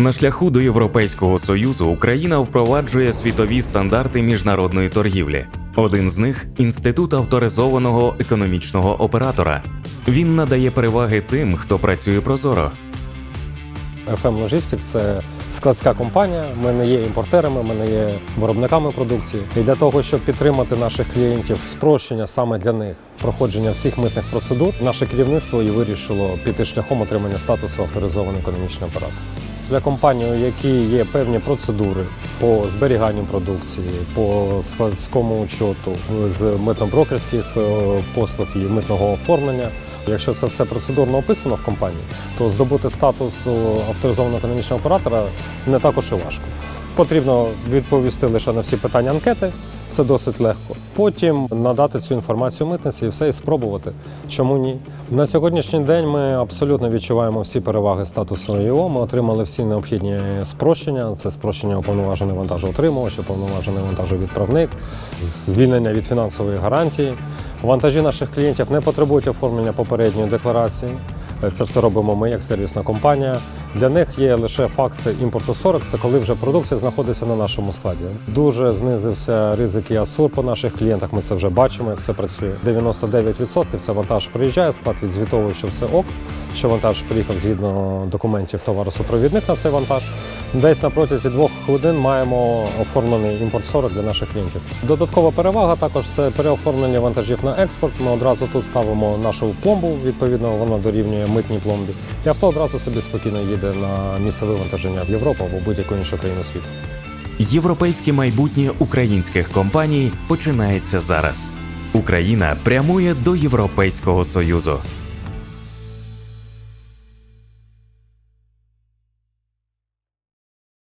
На шляху до Європейського союзу Україна впроваджує світові стандарти міжнародної торгівлі. Один з них інститут авторизованого економічного оператора. Він надає переваги тим, хто працює прозоро. FM Logistics – це складська компанія. Ми не є імпортерами, ми не є виробниками продукції. І для того, щоб підтримати наших клієнтів спрощення саме для них проходження всіх митних процедур, наше керівництво і вирішило піти шляхом отримання статусу авторизований економічний оператор. Для компанії, у якій є певні процедури по зберіганню продукції, по складському учету з митно-брокерських е, послуг і митного оформлення. Якщо це все процедурно описано в компанії, то здобути статус е, авторизованого економічного оператора не також і важко. Потрібно відповісти лише на всі питання анкети, це досить легко. Потім надати цю інформацію митниці і все і спробувати. Чому ні? На сьогоднішній день ми абсолютно відчуваємо всі переваги статусу ЄО. Ми отримали всі необхідні спрощення. Це спрощення уповноважений вантажоутримувач, уповноважений вантажовідправник, звільнення від фінансової гарантії. Вантажі наших клієнтів не потребують оформлення попередньої декларації. Це все робимо ми як сервісна компанія. Для них є лише факт імпорту 40, це коли вже продукція знаходиться на нашому складі. Дуже знизився ризик і асур по наших клієнтах. Ми це вже бачимо, як це працює. 99% це вантаж приїжджає, склад відзвітовує, що все ок, що вантаж приїхав згідно документів товаросупровідник на цей вантаж. Десь на протязі двох годин маємо оформлений імпорт 40 для наших клієнтів. Додаткова перевага також це переоформлення вантажів на експорт. Ми одразу тут ставимо нашу пломбу, відповідно, вона дорівнює митній пломбі. І авто одразу собі спокійно їде на місце вивантаження в Європу або будь-яку іншу країну світу. Європейське майбутнє українських компаній починається зараз. Україна прямує до Європейського союзу.